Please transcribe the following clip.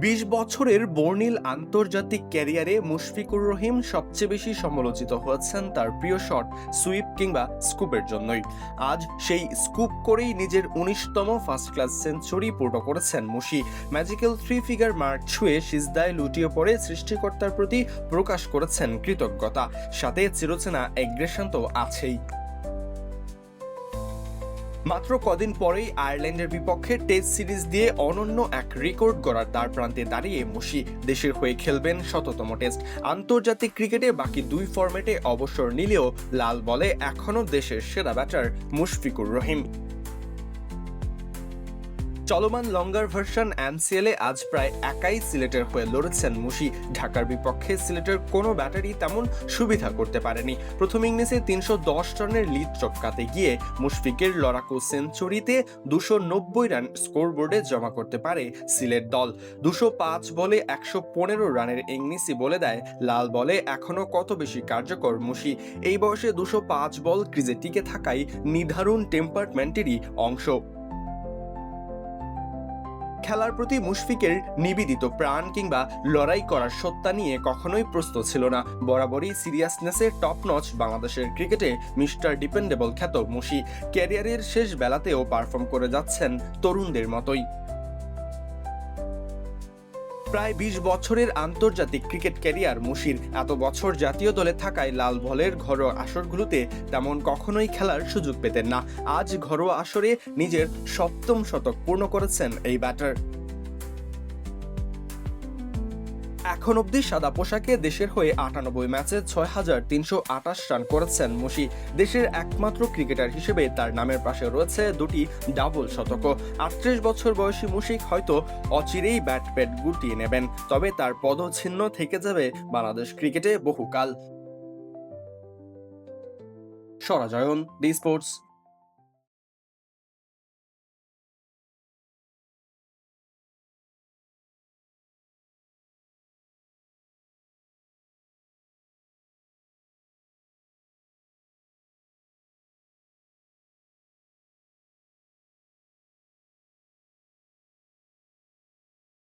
বিশ বছরের বর্ণিল আন্তর্জাতিক ক্যারিয়ারে মুশফিকুর রহিম সবচেয়ে বেশি সমালোচিত হয়েছেন তার প্রিয় শট সুইপ কিংবা স্কুপের জন্যই। আজ সেই স্কুপ করেই নিজের উনিশতম ফার্স্ট ক্লাস সেঞ্চুরি পূর্ণ করেছেন Mushi. Magical three figure mark ছুঁয়ে সিজদায় লুটিয়ে পড়ে সৃষ্টিকর্তার প্রতি প্রকাশ করেছেন কৃতজ্ঞতা। সাথে চিরচেনা এগ্রেশন তো আছেই। মাত্র কদিন পরেই আয়ারল্যান্ডের বিপক্ষে টেস্ট সিরিজ দিয়ে অনন্য এক রেকর্ড গড়ার দ্বার প্রান্তে দাঁড়িয়ে মুশি দেশের হয়ে খেলবেন শততম টেস্ট। আন্তর্জাতিক ক্রিকেটে বাকি দুই ফর্মেটে অবসর নিলেও লাল বলে এখনও দেশের সেরা ব্যাটার মুশফিকুর রহিম। চলমান লঙ্গার ভার্সন এমসিএলে আজ প্রায় একাই সিলেটের হয়ে লড়েছেন মুশি। ঢাকার বিপক্ষে সিলেটের কোনো ব্যাটারি তেমন সুবিধা করতে পারেনি। প্রথম ইংলিশে তিনশো দশ রানের লিড চটকাতে গিয়ে মুশফিকের লড়াকু সেঞ্চুরিতে দুশো নব্বই রান স্কোরবোর্ডে জমা করতে পারে সিলেট দল। দুশো পাঁচ বলে একশো পনেরো রানের ইংলিশই বলে দেয় লাল বলে এখনও কত বেশি কার্যকর মুশি। এই বয়সে দুশো পাঁচ বল ক্রিজে টিকে থাকাই নির্ধারণ টেম্পারমেন্টেরই অংশ। খেলার প্রতি মুশফিকের নিবেদিত প্রাণ কিংবা লড়াই করার সত্তা নিয়ে কখনোই প্রস্তুত ছিল না। বরাবরই সিরিয়াসনেসের টপ নচ বাংলাদেশের ক্রিকেটে মিস্টার ডিপেন্ডেবল খ্যাত মুশি। ক্যারিয়ারের শেষ বেলাতেও পারফর্ম করে যাচ্ছেন তরুণদের মতোই। প্রায় বিশ বছরের আন্তর্জাতিক ক্রিকেট ক্যারিয়ার মুশির। এত বছর জাতীয় দলে থাকায় লাল বলের ঘরোয়া আসরগুলোতে তেমন কখনোই খেলার সুযোগ পেতেন না। আজ ঘরোয়া আসরে নিজের সপ্তম শতক পূর্ণ করেছেন এই ব্যাটার। এখন অবধি সাদা পোশাকে দেশের হয়ে আটানব্বই ম্যাচে ছয় হাজার তিনশো আটাশ রান করেছেন মুশি। দেশের একমাত্র ক্রিকেটার হিসেবে তার নামের পাশে রয়েছে দুটি ডাবল শতক। আটত্রিশ বছর বয়সী মুশিক হয়তো অচিরেই ব্যাট প্যাট গুটিয়ে নেবেন, তবে তার পদচিহ্ন থেকে যাবে বাংলাদেশ ক্রিকেটে বহুকাল। সরাজয়ন ডি স্পোর্টস।